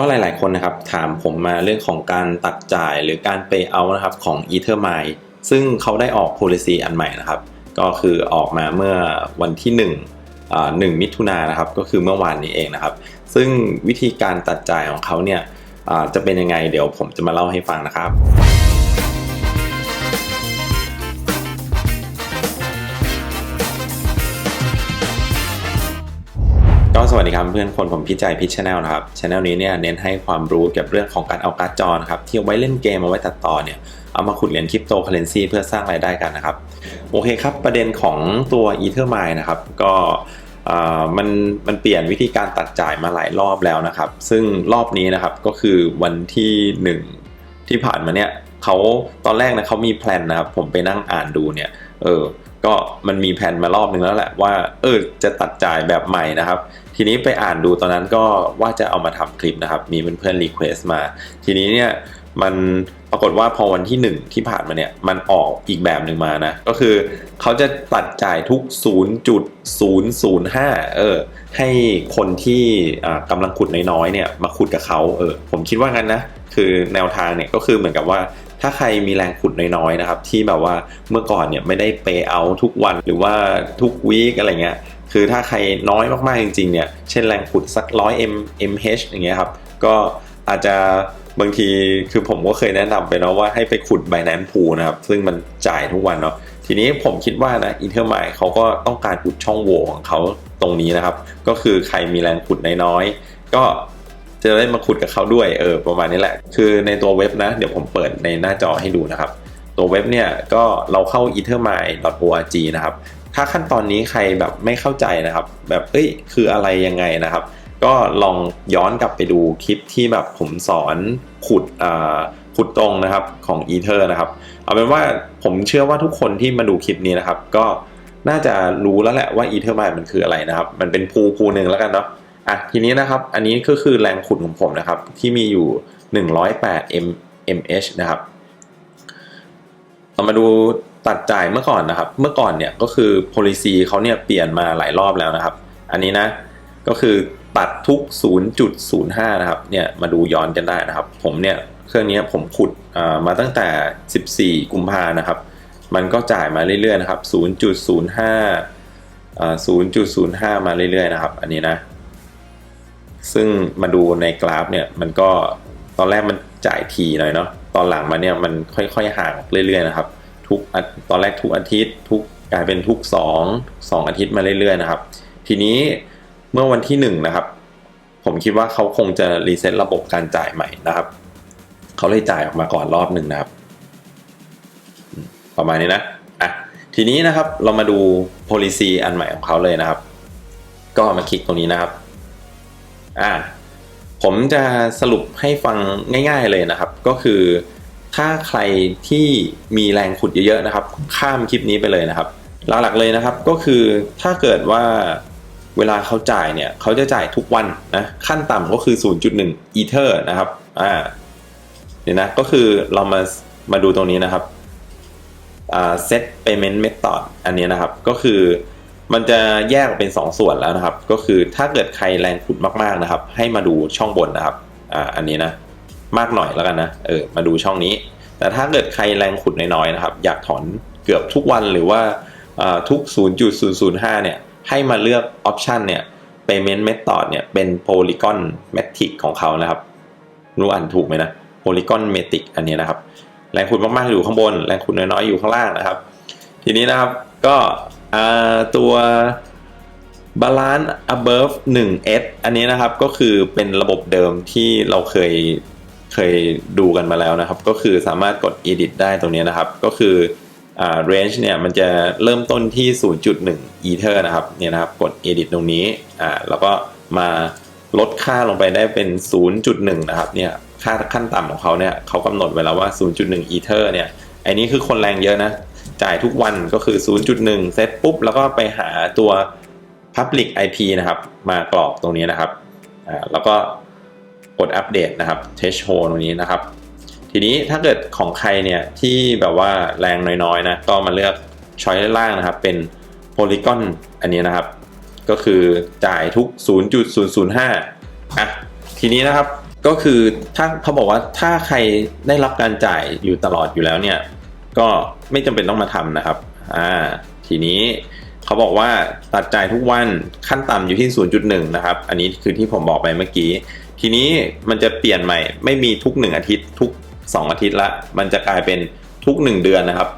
ก็หลาย ๆ คนนะครับถามผมมาเรื่องของการตัดจ่ายหรือการ pay out นะครับของ Ethermine ซึ่งเขาได้ออก policy อันใหม่นะครับ ก็คือออกมาเมื่อวันที่1อ่งมิถุนายนนะครับ ก็คือเมื่อวานนี้เองนะครับ ซึ่งวิธีการตัดจ่ายของเขาเนี่ยจะเป็นยังไงเดี๋ยวผมจะมาเล่าให้ฟังนะครับ ก็สวัสดีครับเพื่อนคนผมพี่ใจพิชแนลนะครับช anel นี้เนี่ยเน้นให้ความรู้เกี่ยวกับเรื่องของการเอาการ์ดจอนะครับที่เอาไว้เล่นเกมเอาไว้ตัดต่อเนี่ยเอามาขุดเหรียญคริปโตเคอเรนซีเพื่อสร้างรายได้กันนะครับโอเคครับประเด็นของตัว Ethermine นะครับก็อ่ามันมันเปลี่ยนวิธีการตัดจ่ายมาหลายรอบแล้วนะครับ ซึ่งรอบนี้นะครับก็คือวันที่ 1 ที่ผ่านมาเนี่ยเขาตอนแรกนะเขามีแพลนนะครับผมไปนั่งอ่านดูเนี่ยเออก็มันมีแผนมารอบนึงแล้วแหละว่าเออจะตัดจ่ายแบบใหม่นะครับ ทีนี้ไปอ่านดูตอนนั้นก็ว่าจะเอามาทำคลิปนะครับ มีเพื่อนๆรีเควสต์มา ทีนี้เนี่ยมันปรากฏว่าพอวันที่ 1 ที่ผ่านมาเนี่ยมันออกอีกแบบหนึ่งมานะ ก็คือเขาจะตัดจ่ายทุก 0.005 เออให้คนที่อ่ากำลังขุดน้อยๆเนี่ยมาขุดกับเขาเออผมคิดว่างั้นนะ คือแนวทางเนี่ยก็คือเหมือนกับว่าถ้าใครมีแรงขุดน้อยๆนะครับ ที่แบบว่าเมื่อก่อนเนี่ยไม่ได้เปย์เอาทุกวันหรือว่าทุกวีคอะไรเงี้ย คือถ้าใครน้อยมากๆจริงๆเนี่ย เช่นแรงขุดสักร้อย m mh อย่างเงี้ยครับ ก็อาจจะบางทีคือผมก็เคยแนะนำไปเนาะว่าให้ไปขุด Binance Pool นะครับ ซึ่งมันจ่ายทุกวันเนาะทีนี้ผมคิดว่านะ Ethermine เขาก็ต้องการอุดช่องโหว่ของเขาตรงนี้นะครับ ก็คือใครมีแรงขุดน้อยๆก็จะได้มาขุดกับเขาด้วยเออประมาณนี้แหละ คือในตัวเว็บนะ เดี๋ยวผมเปิดในหน้าจอให้ดูนะครับ ตัวเว็บเนี่ยก็เราเข้า ethermine.org นะครับ ถ้าขั้นตอนนี้ใครแบบไม่เข้าใจนะครับ แบบเอ้ยคืออะไรยังไงนะครับ ก็ลองย้อนกลับไปดูคลิปที่แบบผมสอนขุดอ่าขุดตรงนะครับของ Ether นะครับเอาเป็นว่าผมเชื่อว่าทุกคนที่มาดูคลิปนี้นะครับ ก็น่าจะรู้แล้วแหละว่า Ethermine มันคืออะไรนะครับ มันเป็นพูพูหนึ่งแล้วกันเนาะอะทีนี้นะครับ อันนี้ก็คือแรงขุดของผมนะครับ ที่มีอยู่ 108 m mh นะครับ เรามาดู ตัดจ่ายเมื่อก่อนนะครับ เมื่อก่อนเนี่ยก็คือ policy เขาเนี่ยเปลี่ยนมาหลายรอบแล้วนะครับ อันนี้นะก็คือตัดทุก 0.05 นะครับเนี่ยมาดูย้อนกันได้นะครับ ผมเนี่ยเครื่องนี้ผมขุดมาตั้งแต่ 14 กุมภานะครับ มันก็จ่ายมาเรื่อยๆนะครับ 0.05 0.05 มาเรื่อยๆนะครับ อันนี้นะ ซึ่งมาดูในกราฟเนี่ยมันก็ตอนแรกมันจ่ายทีหน่อยเนาะตอนหลังมาเนี่ยมันค่อยๆห่างเรื่อยๆนะครับ ทุกตอนแรกทุกอาทิตย์ ทุกกลายเป็นทุก2 2อาทิตย์มาเรื่อยๆนะครับ ทีนี้เมื่อวันที่ 1 นะครับ ผมคิดว่าเขาคงจะรีเซ็ตระบบการจ่ายใหม่นะครับเขาเลยจ่ายออกมาก่อนรอบหนึ่งนะครับ ประมาณนี้นะอะทีนี้นะครับเรามาดู policy อันใหม่ของเขาเลยนะครับ ก็มาคลิกตรงนี้นะครับอ่าผมจะสรุปให้ฟังง่าย ๆเลยนะครับ ก็คือ ถ้าใครที่มีแรงขุดเยอะๆนะครับ ข้ามคลิปนี้ไปเลยนะครับ หลักๆเลยนะครับก็คือถ้าเกิดว่าเวลาเขาจ่ายเนี่ยเขาจะจ่ายทุกวันนะขั้นต่ำก็คือ 0.1อีเทอร์นะครับอ่าเดี๋ยวนะก็คือเรามามาดูตรงนี้นะครับอ่า set payment method อันนี้นะครับก็คือมันจะแยกเป็น 2 ส่วนแล้วนะครับ ก็คือถ้าเกิดใครแรงขุดมากๆนะครับ ให้มาดูช่องบนนะครับอ่าอันนี้นะ มากหน่อยแล้วกันนะเออมาดูช่องนี้ แต่ถ้าเกิดใครแรงขุดน้อยๆนะครับ อยากถอนเกือบทุกวันหรือว่าทุก 0.005 เนี่ย ให้มาเลือกออปชันเนี่ย payment method เนี่ย เป็น polygon matic ของเขานะครับรู้อ่านถูกไหมนะ polygon matic อันนี้นะครับ แรงขุดมากๆอยู่ข้างบน แรงขุดน้อยๆอยู่ข้างล่างนะครับ ทีนี้นะครับก็ตัว balance above 1s อันนี้นะครับก็คือเป็นระบบเดิมที่เราเคย เคยดูกันมาแล้วนะครับ ก็คือสามารถกด edit ได้ตรงนี้นะครับ ก็คืออ่า range เนี่ยมันจะเริ่มต้นที่ 0.1 ether นะครับเนี่ยนะครับกด edit ตรงนี้อ่าแล้วก็มาลดค่าลงไปได้เป็น 0.1 นะครับเนี่ยค่าขั้นต่ำของเขาเนี่ยเขากำหนดไว้แล้วว่า 0.1 ether เนี่ยไอ้นี้คือคนแรงเยอะนะ จ่ายทุกวันก็คือ 0.1 เซตปุ๊บ แล้วก็ไปหาตัว public IP นะครับ มากรอกตรงนี้นะครับอ่าแล้วก็ กดอัปเดตนะครับ threshold ตรงนี้นะครับ ทีนี้ถ้าเกิดของใครเนี่ยที่แบบว่าแรงน้อยๆนะก็มาเลือกช้อยล่างนะครับ เป็น polygon อันนี้นะครับ ก็คือจ่ายทุก 0.005อะทีนี้นะครับก็คือถ้าเขาบอกว่าถ้าใครได้รับการจ่ายอยู่ตลอดอยู่แล้วเนี่ยก็ไม่จำเป็นต้องมาทำนะครับอ่าทีนี้เขาบอกว่าตัดจ่ายทุกวันขั้นต่ำอยู่ที่ 0.1 นะครับ อันนี้คือที่ผมบอกไปเมื่อกี้ ทีนี้มันจะเปลี่ยนใหม่ ไม่มีทุก1อาทิตย์ทุก 2 อาทิตย์ละ มันจะกลายเป็นทุก 1 เดือนนะครับ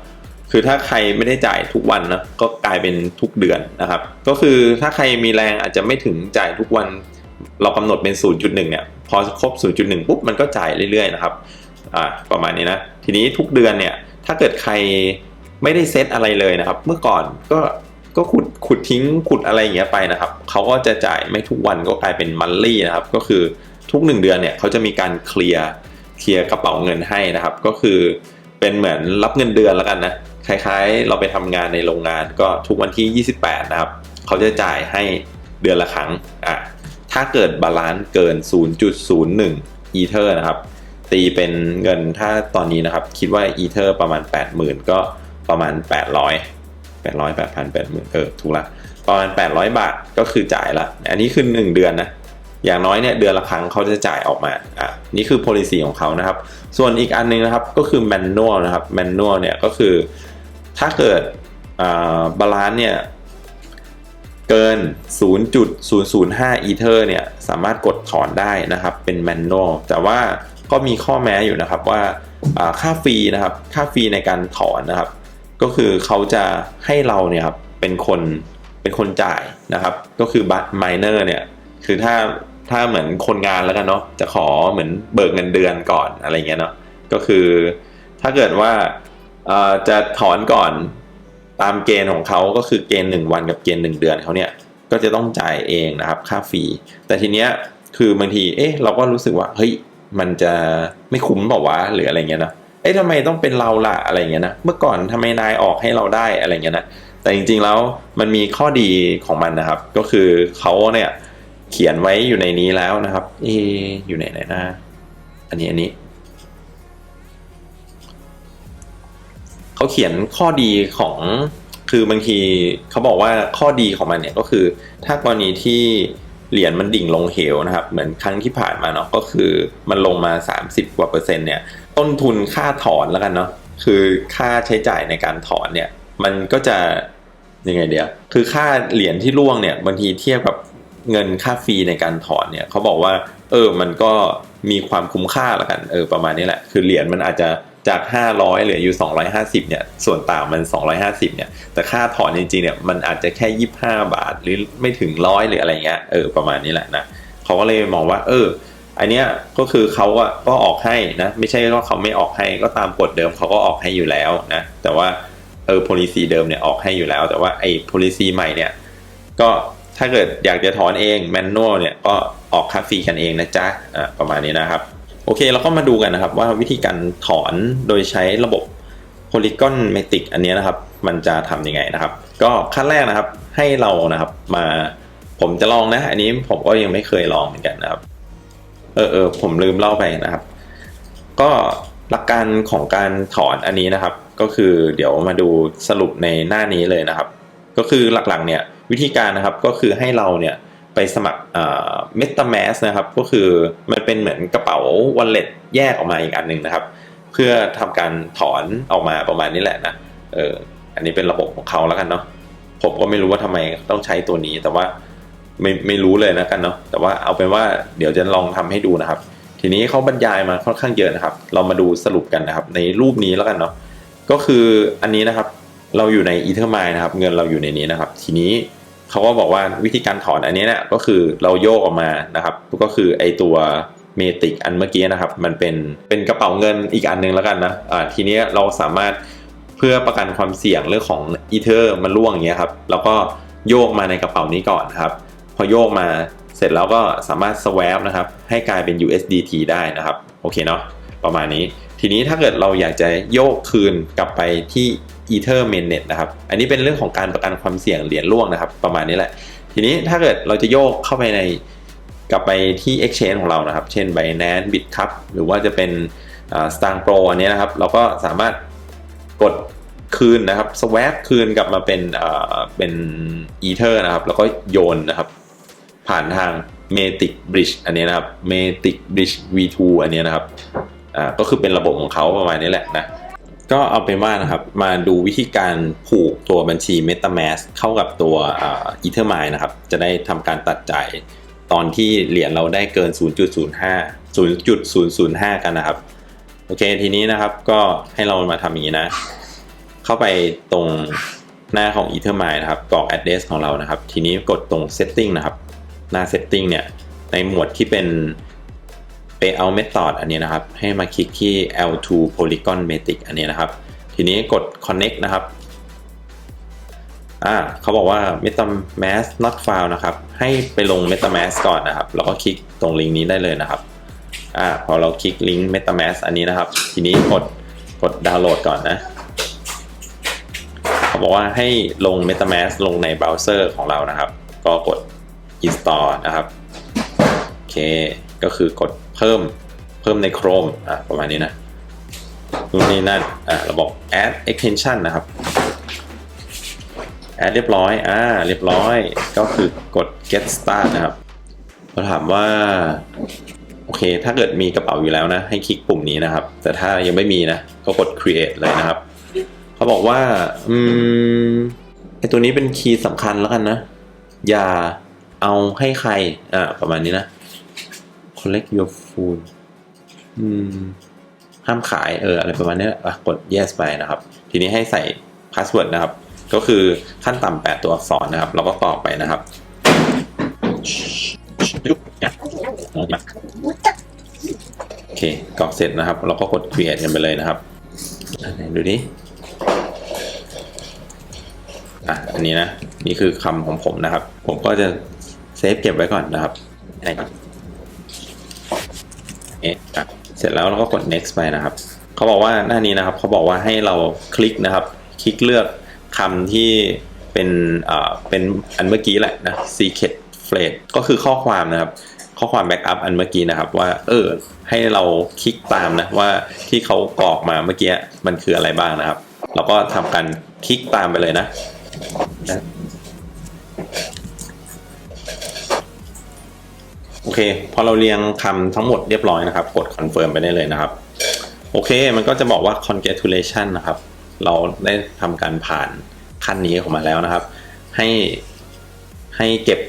คือถ้าใครไม่ได้จ่ายทุกวันนะก็กลายเป็นทุกเดือนนะครับ ก็คือถ้าใครมีแรงอาจจะไม่ถึงจ่ายทุกวัน เรากำหนดเป็น 0.1เนี่ยพอครบ 0.1ปุ๊บมันก็จ่ายเรื่อยๆนะครับอ่าประมาณนี้นะทีนี้ทุกเดือนเนี่ยถ้าเกิดใครไม่ได้เซตอะไรเลยนะครับ เมื่อก่อนก็ก็ขุดขุดทิ้งขุดอะไรอย่างเงี้ยไปนะครับ เขาก็จะจ่ายไม่ทุกวันก็กลายเป็นมันลี่นะครับ ก็คือ ทุกหนึ่งเดือนเนี่ยเขาจะมีการเคลียร์เคลียร์กระเป๋าเงินให้นะครับ ก็คือเป็นเหมือนรับเงินเดือนแล้วกันนะคล้ายๆ เราไปทำงานในโรงงานก็ทุกวันที่ 28 นะครับเขาจะจ่ายให้เดือนละครั้งอะถ้าเกิดบาลานซ์เกิน 0.01 อีเทอร์นะครับ ตีเป็นเงินถ้าตอนนี้นะครับ คิดว่าอีเทอร์ประมาณ 80,000 ก็ประมาณ 800 800 8,000 80,000 เออ ถูกละ ประมาณ 800 บาทก็คือจ่ายละ อันนี้คือ 1 เดือนนะ อย่างน้อยเนี่ยเดือนละครั้งเขาจะจ่ายออกมาอะนี่คือ policy ของเขานะครับ ส่วนอีกอันนึงนะครับก็คือ manual นะครับ manual เนี่ยก็คือถ้าเกิดบาลานซ์เนี่ยเกิน 0.005 อีเทอร์เนี่ยสามารถกดถอนได้นะครับเป็น manual แต่ว่าก็มีข้อแม้อยู่นะครับว่าค่าฟรีนะครับค่าฟรีในการถอนนะครับ ก็คือเขาจะให้เราเนี่ยครับเป็นคนเป็นคนจ่ายนะครับ ก็คือบัตไมเนอร์เนี่ยคือถ้า ถ้าเหมือนคนงานแล้วกันเนาะจะขอเหมือนเบิกเงินเดือนก่อนอะไรเงี้ยเนาะก็คือถ้าเกิดว่าจะถอนก่อนตามเกณฑ์ของเขาก็คือเกณฑ์1วันกับเกณฑ์1เดือนเขาเนี่ยก็จะต้องจ่ายเองนะครับค่าฟรีแต่ทีเนี้ยคือบางทีเอ๊ะเราก็รู้สึกว่าเฮ้ยมันจะไม่คุ้มบอกว่าหรืออะไรเงี้ยนะเอ๊ะทำไมต้องเป็นเราล่ะอะไรเงี้ยนะเมื่อก่อนทำไมนายออกให้เราได้อะไรเงี้ยนะแต่จริงๆแล้วมันมีข้อดีของมันนะครับ ก็คือเขาเนี่ย เขียนไว้อยู่ในนี้แล้วนะครับ เอ อยู่ไหนไหนนะ อันนี้อันนี้ เขาเขียนข้อดีของ คือบางทีเขาบอกว่าข้อดีของมันเนี่ยก็คือ ถ้ากรณีที่เหรียญมันดิ่งลงเหวนะครับ เหมือนครั้งที่ผ่านมาเนาะ ก็คือมันลงมา 30 กว่าเปอร์เซ็นต์เนี่ย ต้นทุนค่าถอนแล้วกันเนาะ คือค่าใช้จ่ายในการถอนเนี่ย มันก็จะยังไงเดียว คือค่าเหรียญที่ร่วงเนี่ยบางทีเทียบกับ เงินค่าฟรีในการถอนเนี่ยเขาบอกว่า เออมันก็มีความคุ้มค่าละกันเออประมาณนี้แหละ คือเหรียญมันอาจจะจาก 500เหลืออยู่ 250เนี่ยส่วนต่างมัน 250เนี่ยแต่ค่าถอนจริงๆเนี่ยมันอาจจะแค่ 25 บาทหรือไม่ถึงร้อยหรืออะไรเงี้ยเออประมาณนี้แหละนะเขาก็เลยมองว่า เออ อันเนี้ยก็คือเขาก็ออกให้นะไม่ใช่ว่าเขาไม่ออกให้ก็ตามกฎเดิมเขาก็ออกให้อยู่แล้วนะแต่ว่าเออ policy เดิมเนี่ยออกให้อยู่แล้ว แต่ว่าไอ้ policy ใหม่เนี่ยก็ ถ้าเกิดอยากจะถอนเอง manual เนี่ยก็ออกค่าฟรีกันเองนะจ๊ะประมาณนี้นะครับ โอเคเราก็มาดูกันนะครับว่าวิธีการถอนโดยใช้ระบบ Polygon Matic อันนี้นะครับ มันจะทำยังไงนะครับ ก็ขั้นแรกนะครับให้เรานะครับมาผมจะลองนะ อันนี้ผมก็ยังไม่เคยลองเหมือนกันนะครับ เออเออผมลืมเล่าไปนะครับ ก็หลักการของการถอนอันนี้นะครับ ก็คือเดี๋ยวมาดูสรุปในหน้านี้เลยนะครับ ก็คือหลักๆเนี่ย วิธีการนะครับก็คือให้เราเนี่ยไปสมัครเมตาแมสนะครับ ก็คือมันเป็นเหมือนกระเป๋า wallet แยกออกมาอีกอันหนึ่งนะครับ เพื่อทำการถอนออกมาประมาณนี้แหละนะเอออันนี้เป็นระบบของเขาแล้วกันเนาะผมก็ไม่รู้ว่าทำไมต้องใช้ตัวนี้แต่ว่าไม่ไม่รู้เลยนะกันเนาะแต่ว่าเอาเป็นว่าเดี๋ยวจะลองทำให้ดูนะครับ ทีนี้เขาบรรยายมาค่อนข้างเยอะนะครับ เรามาดูสรุปกันนะครับ ในรูปนี้แล้วกันเนาะก็คืออันนี้นะครับเราอยู่ในอีเทอร์มายนะครับ เงินเราอยู่ในนี้นะครับ ทีนี้ เขาก็บอกว่าวิธีการถอนอันนี้เนี่ยก็คือเราโยกออกมานะครับ ก็คือไอตัวเมติกอันเมื่อกี้นะครับ มันเป็นเป็นกระเป๋าเงินอีกอันนึงแล้วกันนะอ่าทีนี้เราสามารถเพื่อประกันความเสี่ยงเรื่องของอีเทอร์มันร่วงอย่างเงี้ยครับเราก็โยกมาในกระเป๋านี้ก่อนครับ พอโยกมาเสร็จแล้วก็สามารถ swap นะครับ ให้กลายเป็น USDT ได้นะครับ โอเคเนาะประมาณนี้ ทีนี้ถ้าเกิดเราอยากจะโยกคืนกลับไปที่ Ether Mainnet นะครับ อันนี้เป็นเรื่องของการประกันความเสี่ยงเหรียญร่วงนะครับ ประมาณนี้แหละ ทีนี้ถ้าเกิดเราจะโยกเข้าไปในกลับไปที่ Exchange ของเรานะครับ เช่น Binance Bitcup หรือว่าจะเป็น Star Pro อันนี้นะครับ เราก็สามารถกดคืนนะครับ swap คืนกลับมาเป็นเป็น Ether นะครับ แล้วก็โยนนะครับ ผ่านทาง Matic Bridge อันนี้นะครับ Matic Bridge V2 อันนี้นะครับ อ่า ก็คือเป็นระบบของเขาประมาณนี้แหละนะ ก็เอาเป็นว่านะครับมาดูวิธีการผูกตัวบัญชี MetaMask เข้ากับตัวอ่า Ethermine นะครับ จะได้ทำการตัดจ่ายตอนที่เหรียญเราได้เกิน 0.05 0.005 กันนะครับ โอเคทีนี้นะครับก็ให้เรามาทำอย่างนี้นะ เข้าไปตรงหน้าของ Ethermine นะครับ กรอก address ของเรานะครับ ทีนี้กดตรง setting นะครับ หน้า setting เนี่ย ในหมวดที่เป็น payout method อันนี้นะครับ ให้มาคลิกที่ L2 polygon matic อันนี้นะครับ ทีนี้กด connect นะครับอ่าเขาบอกว่า metamask not found นะครับ ให้ไปลง metamask ก่อนนะครับ แล้วก็คลิกตรงลิงก์นี้ได้เลยนะครับอ่าพอเราคลิกลิงก์ metamask อันนี้นะครับ ทีนี้กดกดดาวน์โหลดก่อนนะเขาบอกว่าให้ลง metamask ลงในเบราว์เซอร์ของเรานะครับ ก็กด install นะครับ โอเค ก็คือกด เพิ่มเพิ่มใน Chrome อะประมาณนี้นะนู่นนี่นั่นอะเราบอก add extension นะครับ add เรียบร้อยอ่าเรียบร้อยก็คือกด get start นะครับเราถามว่าโอเค ถ้าเกิดมีกระเป๋าอยู่แล้วนะ ให้คลิกปุ่มนี้นะครับ แต่ถ้ายังไม่มีนะ ก็กด create เลยนะครับ เขาบอกว่า อืมไอตัวนี้เป็นคีย์สำคัญแล้วกันนะ อย่าเอาให้ใครอ่าประมาณนี้นะ collect your food อืมห้ามขายเอออะไรประมาณนี้อะกด yes ไปนะครับ ทีนี้ให้ใส่ password นะครับ ก็คือขั้นต่ำแปดตัวอักษรนะครับ เราก็กรอกไปนะครับโอเคกรอกเสร็จนะครับ เราก็กด create กันไปเลยนะครับอะไหนดูดิอะอันนี้นะ นี่คือคำของผมนะครับ ผมก็จะเซฟเก็บไว้ก่อนนะครับไหนก่อน เอ๊ะอะเสร็จแล้วเราก็กด next ไปนะครับเขาบอกว่าหน้านี้นะครับเขาบอกว่าให้เราคลิกนะครับ คลิกเลือกคำที่เป็นเอ่อเป็นอันเมื่อกี้แหละนะ secret phrase ก็คือข้อความนะครับข้อความ backup อันเมื่อกี้นะครับว่าเออให้เราคลิกตามนะว่าที่เขากรอกมาเมื่อกี้มันคืออะไรบ้างนะครับแล้วก็ทำการคลิกตามไปเลยนะ โอเค พอเราเรียงคำทั้งหมดเรียบร้อยนะครับ กด confirm ไปได้เลยนะครับ โอเค มันก็จะบอกว่า congratulation นะครับ เราได้ทำการผ่านขั้นนี้ออกมาแล้วนะครับ ให้ให้เก็บ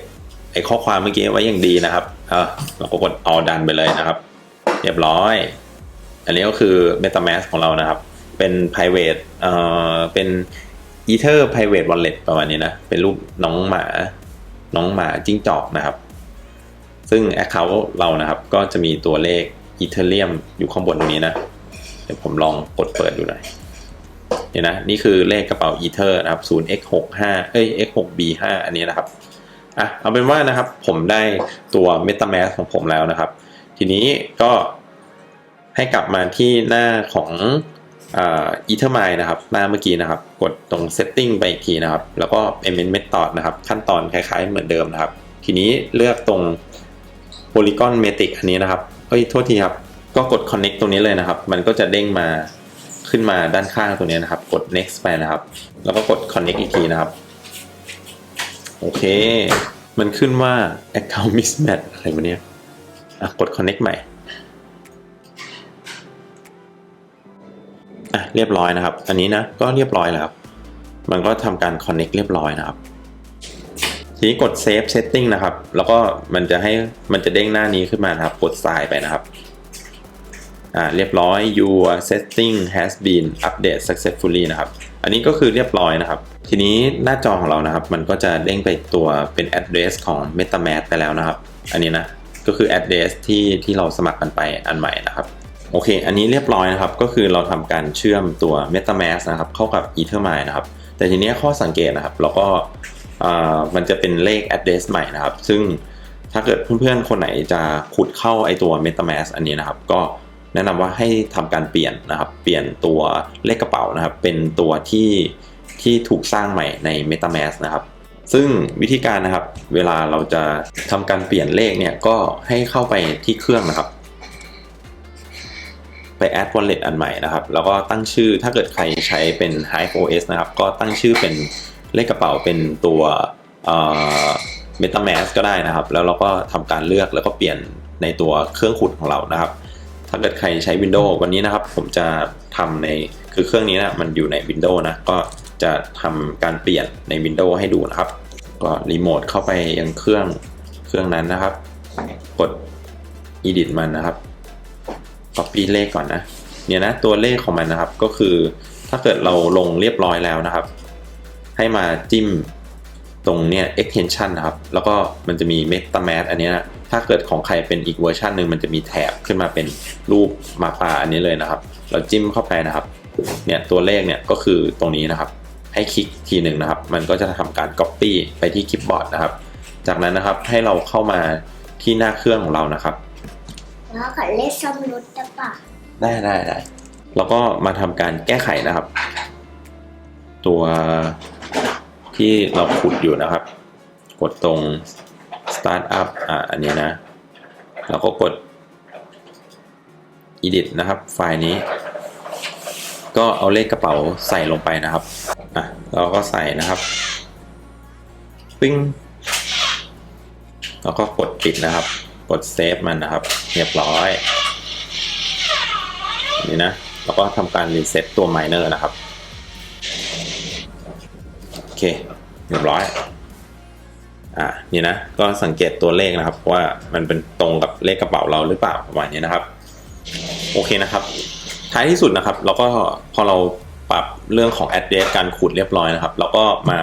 ไอ้ข้อความเมื่อกี้ไว้อย่างดีนะครับ เออเราก็กด all done ไปเลยนะครับ เรียบร้อย อันนี้ก็คือ MetaMask ของเรานะครับ เป็น private เอ่อ เป็น Ether private wallet ประมาณนี้นะ เป็นรูปน้องหมา น้องหมาจิ้งจอกนะครับ ซึ่ง Account เรานะครับ ก็จะมีตัวเลข Ethereum อยู่ข้างบนตรงนี้นะ เดี๋ยวผมลองกดเปิดดูหน่อยเนี่ยนะนี่คือเลขกระเป๋า Ether นะครับ 0x65 เอ้ย x6b5 อันนี้นะครับอะเอาเป็นว่านะครับผมได้ตัว MetaMask ของผมแล้วนะครับ ทีนี้ก็ให้กลับมาที่หน้าของอ่า Ethermine นะครับ หน้าเมื่อกี้นะครับ กดตรง Setting ไปอีกทีนะครับ แล้วก็ m n Method นะครับ ขั้นตอนคล้ายๆเหมือนเดิมนะครับ ทีนี้เลือกตรง Polygon Matic อันนี้นะครับเอ้ยโทษทีครับ ก็กด Connect ตรงนี้เลยนะครับ มันก็จะเด้งมาขึ้นมาด้านข้างตรงนี้นะครับ กด Next ไปนะครับ แล้วก็กด Connect อีกทีนะครับ โอเค มันขึ้นว่า Account Mismatch อะไรวะเนี่ยอะกด Connect ใหม่อะเรียบร้อยนะครับ อันนี้นะก็เรียบร้อยแล้วมันก็ทำการ Connect เรียบร้อยนะครับ ทีนี้กด Save Setting นะครับ แล้วก็มันจะให้มันจะเด้งหน้านี้ขึ้นมานะครับ กด Sign ไปนะครับอ่าเรียบร้อย your setting has been updated successfully นะครับ อันนี้ก็คือเรียบร้อยนะครับ ทีนี้หน้าจอของเรานะครับ มันก็จะเด้งไปตัวเป็น address ของ MetaMask ไปแล้วนะครับ อันนี้นะ ก็คือ address ที่ที่เราสมัครกันไปอันใหม่นะครับ โอเค อันนี้เรียบร้อยนะครับ ก็คือเราทำการเชื่อมตัว MetaMask นะครับ เข้ากับ Ethermine นะครับ แต่ทีนี้ข้อสังเกตนะครับ เราก็ มันจะเป็นเลข address ใหม่นะครับ ซึ่งถ้าเกิดเพื่อนๆ คนไหนจะขุดเข้าไอตัว MetaMask อันนี้นะครับ ก็แนะนำว่าให้ทำการเปลี่ยนนะครับ เปลี่ยนตัวเลขกระเป๋านะครับ เป็นตัวที่ที่ถูกสร้างใหม่ใน MetaMask นะครับ ซึ่งวิธีการนะครับ เวลาเราจะทำการเปลี่ยนเลขเนี่ย ก็ให้เข้าไปที่เครื่องนะครับ ไป add wallet อันใหม่นะครับ แล้วก็ตั้งชื่อ ถ้าเกิดใครใช้เป็น Hive OS นะครับ ก็ตั้งชื่อเป็น เลขกระเป๋าเป็นตัวเอ่อ MetaMask ก็ได้นะครับ แล้วเราก็ทำการเลือกแล้วก็เปลี่ยนในตัวเครื่องขุดของเรานะครับ ถ้าเกิดใครใช้ Windows วันนี้นะครับ ผมจะทำในคือเครื่องนี้นะมันอยู่ใน Windows นะก็จะทำการเปลี่ยนใน Windows ให้ดูนะครับ ก็รีโมทเข้าไปยังเครื่องเครื่องนั้นนะครับ กด edit มันนะครับ copy เลขก่อนนะ เนี่ยนะตัวเลขของมันนะครับก็คือถ้าเกิดเราลงเรียบร้อยแล้วนะครับ ให้มาจิ้มตรงเนี้ย extension นะครับ แล้วก็มันจะมี MetaMask อันเนี้ยนะถ้าเกิดของใครเป็นอีกเวอร์ชันหนึ่งมันจะมีแถบขึ้นมาเป็นรูปหมาป่าอันนี้เลยนะครับ เราจิ้มเข้าไปนะครับ เนี่ยตัวเลขเนี่ยก็คือตรงนี้นะครับ ให้คลิกทีหนึ่งนะครับ มันก็จะทำการ Copy ไปที่คลิปบอร์ดนะครับ จากนั้นนะครับให้เราเข้ามาที่หน้าเครื่องของเรานะครับแล้วขอเลขสมรุดได้ปะได้ได้ได้แล้วก็มาทำการแก้ไขนะครับ ตัว ที่เราขุดอยู่นะครับ กดตรง start up อ่าอันนี้นะแล้วก็กด edit นะครับ ไฟล์นี้ ก็เอาเลขกระเป๋าใส่ลงไปนะครับอะเราก็ใส่นะครับปิ้งแล้วก็กดปิดนะครับ กดเซฟมันนะครับ เรียบร้อยนี่นะ แล้วก็ทำการรีเซ็ตตัวไมเนอร์นะครับ เคเรียบร้อยอ่านี่นะก็สังเกตตัวเลขนะครับ ว่ามันเป็นตรงกับเลขกระเป๋าเราหรือเปล่าประมาณนี้นะครับ โอเคนะครับ ท้ายที่สุดนะครับ เราก็พอเราปรับเรื่องของ address การขุดเรียบร้อยนะครับเราก็มา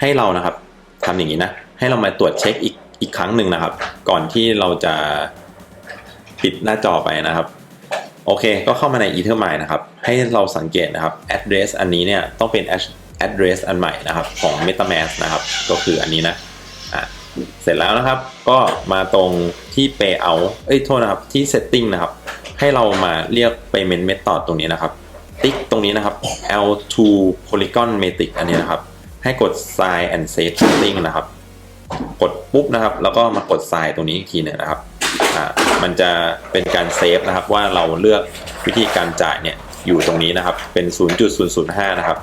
ให้เรานะครับทำอย่างนี้นะ ให้เรามาตรวจเช็คอีกอีกครั้งหนึ่งนะครับ ก่อนที่เราจะปิดหน้าจอไปนะครับ โอเค ก็เข้ามาใน Ethermine นะครับ ให้เราสังเกตนะครับ address อันนี้เนี่ยต้องเป็น address อันใหม่นะครับของ MetaMask นะครับก็คืออันนี้นะอะเสร็จแล้วนะครับก็มาตรงที่ payout เอ้ยโทษนะครับที่ setting นะครับให้เรามาเรียก payment method ตรงนี้นะครับ ติ๊กตรงนี้นะครับ L2 polygon matrix อันนี้นะครับ ให้กด sign and save setting นะครับ กดปุ๊บนะครับ แล้วก็มากด sign ตรงนี้อีกทีหนึงนะครับอ่ามันจะเป็นการเซฟนะครับว่าเราเลือกวิธีการจ่ายเนี่ยอยู่ตรงนี้นะครับเป็น 0.005 นะครับ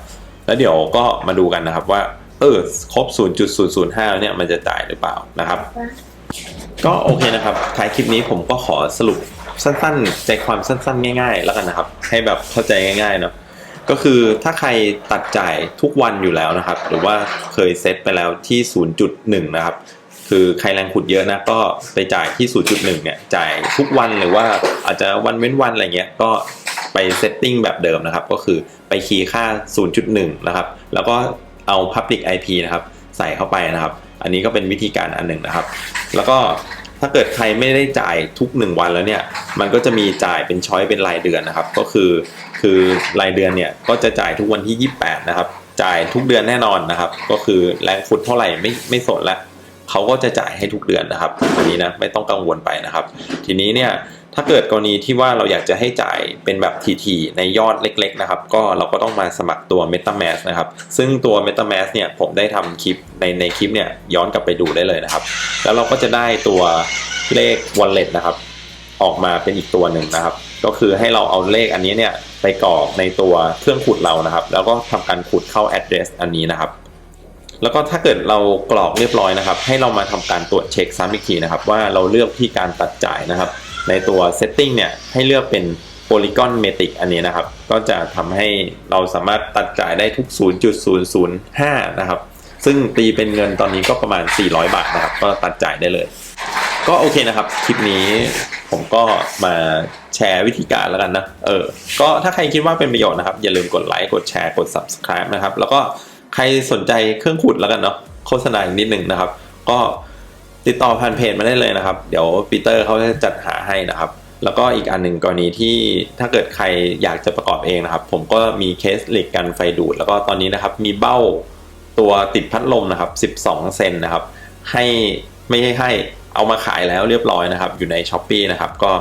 แล้วเดี๋ยวก็มาดูกันนะครับว่า เออครบ 0.005แล้วเนี่ยมันจะจ่ายหรือเปล่านะครับ ก็โอเคนะครับท้ายคลิปนี้ผมก็ขอสรุปสั้นๆ ใจความสั้นๆ ง่าย ๆ แล้วกันนะครับ ให้แบบเข้าใจง่ายๆเนาะก็คือถ้าใครตัดจ่ายทุกวันอยู่แล้วนะครับ หรือว่าเคยเซตไปแล้วที่ 0.1 นะครับ คือใครแรงขุดเยอะนะก็ไปจ่ายที่ 0.1 เนี่ยจ่ายทุกวันหรือว่าอาจจะวันเว้นวันอะไรเงี้ยก็ไปเซตติ้งแบบเดิมนะครับ ก็คือ ไปคีย์ค่า 0.1 นะครับ แล้วก็เอา Public IP นะครับ ใส่เข้าไปนะครับ อันนี้ก็เป็นวิธีการอันหนึ่งนะครับ แล้วก็ถ้าเกิดใครไม่ได้จ่ายทุก 1 วันแล้วเนี่ย มันก็จะมีจ่ายเป็นช้อยเป็นรายเดือนนะครับ ก็คือคือรายเดือนเนี่ยก็จะจ่ายทุกวันที่ 28 นะครับ จ่ายทุกเดือนแน่นอนนะครับ ก็คือแรงฟุตเท่าไหร่ไม่ไม่สนละเขาก็จะจ่ายให้ทุกเดือนนะครับอันนี้นะไม่ต้องกังวลไปนะครับ ทีนี้เนี่ย ถ้าเกิดกรณีที่ว่าเราอยากจะให้จ่ายเป็นแบบทีๆในยอดเล็ก ๆ นะครับ ก็เราก็ต้องมาสมัครตัว MetaMask นะครับ ซึ่งตัว MetaMask เนี่ยผมได้ทำคลิปในในคลิปเนี่ยย้อนกลับไปดูได้เลยนะครับ แล้วเราก็จะได้ตัวเลข wallet นะครับ ออกมาเป็นอีกตัวหนึ่งนะครับ ก็คือให้เราเอาเลขอันนี้เนี่ยไปกรอกในตัวเครื่องขุดเรานะครับ แล้วก็ทำการขุดเข้า address อันนี้นะครับแล้วก็ถ้าเกิดเรากรอกเรียบร้อยนะครับ ให้เรามาทำการตรวจเช็คซ้ำอีกทีนะครับ ว่าเราเลือกที่การตัดจ่ายนะครับ ในตัว setting เนี่ยให้เลือกเป็น polygon metric อันนี้นะครับ ก็จะทำให้เราสามารถตัดจ่ายได้ทุก 0.005 นะครับ ซึ่งตีเป็นเงินตอนนี้ก็ประมาณ 400 บาทนะครับ ก็ตัดจ่ายได้เลย ก็โอเคนะครับ คลิปนี้ผมก็มาแชร์วิธีการแล้วกันนะ เออ ก็ถ้าใครคิดว่าเป็นประโยชน์นะครับ อย่าลืมกดไลค์ กดแชร์ กด subscribe นะครับ แล้วก็ใครสนใจเครื่องขุดแล้วกันเนาะ โฆษณาอีกนิดหนึ่งนะครับ ก็ ติดต่อผ่านเพจมาได้เลยนะครับ เดี๋ยวปีเตอร์เขาจะจัดหาให้นะครับ แล้วก็อีกอันหนึ่งกรณีที่ถ้าเกิดใครอยากจะประกอบเองนะครับ ผมก็มีเคสเหล็กกันไฟดูด แล้วก็ตอนนี้นะครับมีเบ้าตัวติดพัดลมนะครับ 12 เซนนะครับ ให้ไม่ให้ให้เอามาขายแล้วเรียบร้อยนะครับ อยู่ใน s h อ p e e นะครับ ก็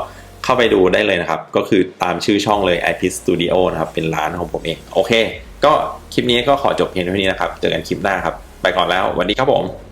เข้าไปดูได้เลยนะครับ ก็คือตามชื่อช่องเลย i p Studio นะครับ เป็นร้านของผมเอง โอเค ก็คลิปนี้ก็ขอจบเพียงเท่านี้นะครับ เจอกันคลิปหน้าครับ ไปก่อนแล้วสวัสดีครับผม